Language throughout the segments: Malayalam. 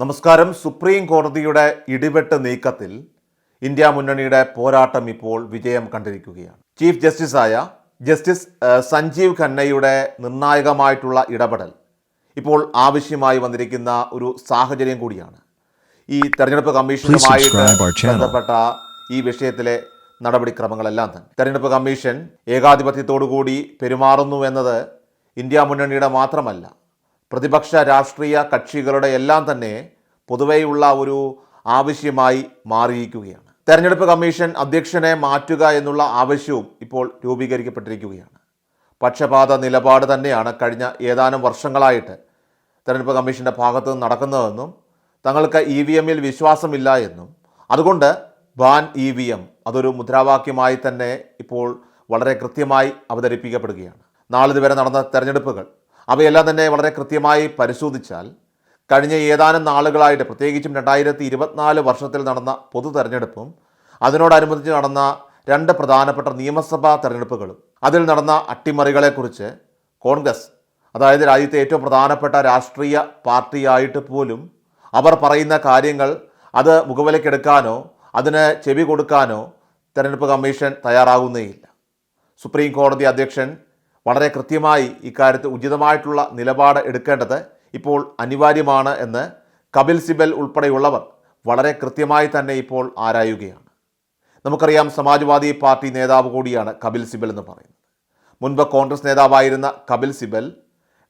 നമസ്കാരം. സുപ്രീം കോടതിയുടെ ഇടിവെട്ട് നീക്കത്തിൽ ഇന്ത്യ മുന്നണിയുടെ പോരാട്ടം ഇപ്പോൾ വിജയം കണ്ടിരിക്കുകയാണ്. ചീഫ് ജസ്റ്റിസായ ജസ്റ്റിസ് സഞ്ജീവ് ഖന്നയുടെ നിർണായകമായിട്ടുള്ള ഇടപെടൽ ഇപ്പോൾ ആവശ്യമായി വന്നിരിക്കുന്ന ഒരു സാഹചര്യം കൂടിയാണ്. ഈ തെരഞ്ഞെടുപ്പ് കമ്മീഷനുമായിട്ട്. ബന്ധപ്പെട്ട ഈ വിഷയത്തിലെ നടപടിക്രമങ്ങളെല്ലാം തന്നെ. തെരഞ്ഞെടുപ്പ് കമ്മീഷൻ ഏകാധിപത്യത്തോടുകൂടി പെരുമാറുന്നു എന്നത് ഇന്ത്യ മുന്നണിയുടെ മാത്രമല്ല പ്രതിപക്ഷ രാഷ്ട്രീയ കക്ഷികളുടെ എല്ലാം തന്നെ പൊതുവെയുള്ള ഒരു ആവശ്യമായി മാറിയിരിക്കുകയാണ്. തെരഞ്ഞെടുപ്പ് കമ്മീഷൻ അധ്യക്ഷനെ മാറ്റുക എന്നുള്ള ആവശ്യവും ഇപ്പോൾ രൂപീകരിക്കപ്പെട്ടിരിക്കുകയാണ്. പക്ഷപാത നിലപാട് തന്നെയാണ് കഴിഞ്ഞ ഏതാനും വർഷങ്ങളായിട്ട് തെരഞ്ഞെടുപ്പ് കമ്മീഷന്റെ ഭാഗത്ത് നിന്ന് നടക്കുന്നതെന്നും തങ്ങൾക്ക് ഇ വി എമ്മിൽ വിശ്വാസമില്ല എന്നും. അതുകൊണ്ട് ബാൻ ഇ വി എം അതൊരു മുദ്രാവാക്യമായി തന്നെ ഇപ്പോൾ വളരെ കൃത്യമായി അവതരിപ്പിക്കപ്പെടുകയാണ്. നാളിതുവരെ നടന്ന തെരഞ്ഞെടുപ്പുകൾ അവയെല്ലാം തന്നെ വളരെ കൃത്യമായി പരിശോധിച്ചാൽ കഴിഞ്ഞ ഏതാനും നാളുകളായിട്ട് പ്രത്യേകിച്ചും രണ്ടായിരത്തി ഇരുപത്തിനാല് വർഷത്തിൽ നടന്ന പൊതു തെരഞ്ഞെടുപ്പും അതിനോടനുബന്ധിച്ച് നടന്ന രണ്ട് പ്രധാനപ്പെട്ട നിയമസഭാ തെരഞ്ഞെടുപ്പുകളും അതിൽ നടന്ന അട്ടിമറികളെക്കുറിച്ച് കോൺഗ്രസ് അതായത് രാജ്യത്തെ ഏറ്റവും പ്രധാനപ്പെട്ട രാഷ്ട്രീയ പാർട്ടിയായിട്ട് പോലും അവർ പറയുന്ന കാര്യങ്ങൾ അത് മുഖവിലക്കെടുക്കാനോ അതിന് ചെവി കൊടുക്കാനോ തെരഞ്ഞെടുപ്പ് കമ്മീഷൻ തയ്യാറാകുന്നേയില്ല. സുപ്രീം കോടതി അധ്യക്ഷൻ വളരെ കൃത്യമായി ഇക്കാര്യത്തിൽ ഉചിതമായിട്ടുള്ള നിലപാട് എടുക്കേണ്ടത് ഇപ്പോൾ അനിവാര്യമാണ് എന്ന് കപിൽ സിബൽ ഉൾപ്പെടെയുള്ളവർ വളരെ കൃത്യമായി തന്നെ ഇപ്പോൾ ആരായുകയാണ്. നമുക്കറിയാം സമാജ്വാദി പാർട്ടി നേതാവ് കൂടിയാണ് കപിൽ സിബൽ എന്ന് പറയുന്നത്. മുൻപ് കോൺഗ്രസ് നേതാവായിരുന്ന കപിൽ സിബൽ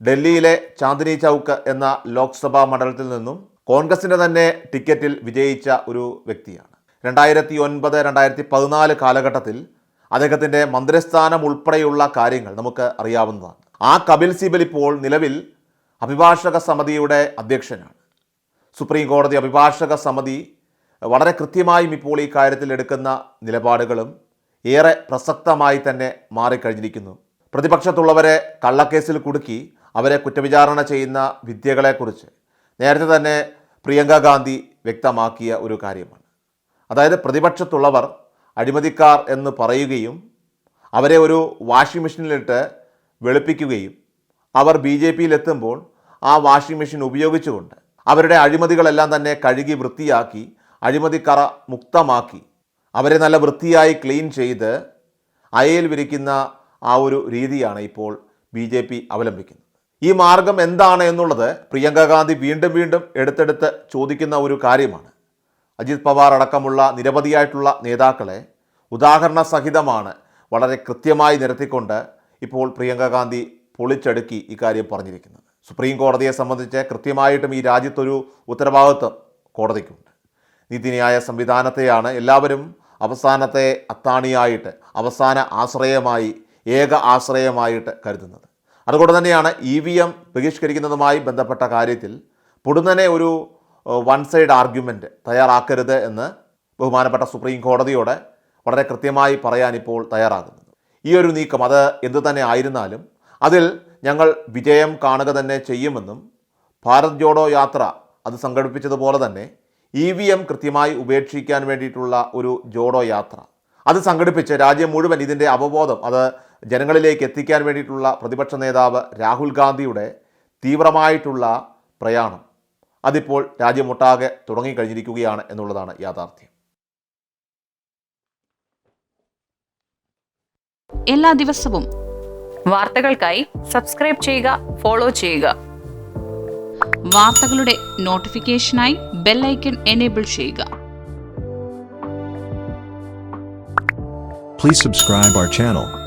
ഡൽഹിയിലെ ചാന്ദിനി ചൗക്ക് എന്ന ലോക്സഭാ മണ്ഡലത്തിൽ നിന്നും കോൺഗ്രസിന്റെ തന്നെ ടിക്കറ്റിൽ വിജയിച്ച ഒരു വ്യക്തിയാണ്. രണ്ടായിരത്തി ഒൻപത് രണ്ടായിരത്തി പതിനാല് കാലഘട്ടത്തിൽ അദ്ദേഹത്തിന്റെ മന്ത്രിസ്ഥാനം ഉൾപ്പെടെയുള്ള കാര്യങ്ങൾ നമുക്ക് അറിയാവുന്നതാണ്. ആ കപിൽ സിബൽ ഇപ്പോൾ നിലവിൽ അഭിഭാഷക സമിതിയുടെ അധ്യക്ഷനാണ്. സുപ്രീം കോടതി അഭിഭാഷക സമിതി വളരെ കൃത്യമായും ഇപ്പോൾ ഈ കാര്യത്തിൽ എടുക്കുന്ന നിലപാടുകളും ഏറെ പ്രസക്തമായി തന്നെ മാറിക്കഴിഞ്ഞിരിക്കുന്നു. പ്രതിപക്ഷത്തുള്ളവരെ കള്ളക്കേസിൽ കുടുക്കി അവരെ കുറ്റവിചാരണ ചെയ്യുന്ന വിദ്യകളെക്കുറിച്ച് നേരത്തെ തന്നെ പ്രിയങ്ക ഗാന്ധി വ്യക്തമാക്കിയ ഒരു കാര്യമാണ്. അതായത് പ്രതിപക്ഷത്തുള്ളവർ അഴിമതിക്കാർ എന്ന് പറയുകയും അവരെ ഒരു വാഷിംഗ് മെഷീനിലിട്ട് വെളുപ്പിക്കുകയും അവർ ബി ജെ പിയിലെത്തുമ്പോൾ ആ വാഷിംഗ് മെഷീൻ ഉപയോഗിച്ചുകൊണ്ട് അവരുടെ അഴിമതികളെല്ലാം തന്നെ കഴുകി വൃത്തിയാക്കി അഴിമതിക്കറ മുക്തമാക്കി അവരെ നല്ല വൃത്തിയായി ക്ലീൻ ചെയ്ത് അയയിൽ വിരിക്കുന്ന ആ ഒരു രീതിയാണ് ഇപ്പോൾ ബി ജെ പി അവലംബിക്കുന്നത്. ഈ മാർഗം എന്താണ് എന്നുള്ളത് പ്രിയങ്ക ഗാന്ധി വീണ്ടും വീണ്ടും എടുത്തെടുത്ത് ചോദിക്കുന്ന ഒരു കാര്യമാണ്. അജിത് പവാർ അടക്കമുള്ള നിരവധിയായിട്ടുള്ള നേതാക്കളെ ഉദാഹരണ സഹിതമാണ് വളരെ കൃത്യമായി നിരത്തിക്കൊണ്ട് ഇപ്പോൾ പ്രിയങ്ക ഗാന്ധി പൊളിച്ചടുക്കി ഇക്കാര്യം പറഞ്ഞിരിക്കുന്നത്. സുപ്രീം കോടതിയെ സംബന്ധിച്ച് കൃത്യമായിട്ടും ഈ രാജ്യത്തൊരു ഉത്തരവാദിത്വം കോടതിക്കുണ്ട്. നീതിന്യായ സംവിധാനത്തെയാണ് എല്ലാവരും അവസാനത്തെ അത്താണിയായിട്ട് അവസാന ആശ്രയമായി ഏക ആശ്രയമായിട്ട് കരുതുന്നത്. അതുകൊണ്ട് തന്നെയാണ് ഇ വി എം ബഹിഷ്കരിക്കുന്നതുമായി ബന്ധപ്പെട്ട കാര്യത്തിൽ പൊടുന്നനെ ഒരു വൺ സൈഡ് ആർഗ്യുമെന്റ് തയ്യാറാക്കരുത് എന്ന് ബഹുമാനപ്പെട്ട സുപ്രീം കോടതിയോടെ വളരെ കൃത്യമായി പറയാൻ ഇപ്പോൾ തയ്യാറാകുന്നത് ഈ ഒരു നീക്കം അത് എന്തു തന്നെ ആയിരുന്നാലും അതിൽ ഞങ്ങൾ വിജയം കാണുക തന്നെ ചെയ്യുമെന്നും ഭാരത് ജോഡോ യാത്ര അത് സംഘടിപ്പിച്ചതുപോലെ തന്നെ ഇ വി എം കൃത്യമായി ഉപേക്ഷിക്കാൻ വേണ്ടിയിട്ടുള്ള ഒരു ജോഡോ യാത്ര. അത് സംഘടിപ്പിച്ച് രാജ്യം മുഴുവൻ ഇതിന്റെ അവബോധം അത് ജനങ്ങളിലേക്ക് എത്തിക്കാൻ വേണ്ടിയിട്ടുള്ള പ്രതിപക്ഷ നേതാവ് രാഹുൽ ഗാന്ധിയുടെ തീവ്രമായിട്ടുള്ള പ്രയാണം. അതിപ്പോൾ രാജ്യമൊട്ടാകെ തുടങ്ങിക്കഴിഞ്ഞിരിക്കുകയാണ് എന്നുള്ളതാണ് യാഥാർത്ഥ്യം. എല്ലാ ദിവസവും വാർത്തകൾക്കായി സബ്സ്ക്രൈബ് ചെയ്യുക ഫോളോ ചെയ്യുക. വാർത്തകളുടെ നോട്ടിഫിക്കേഷനായി ബെല്ലൈക്കൺ എനേബിൾ ചെയ്യുക. Please subscribe our channel.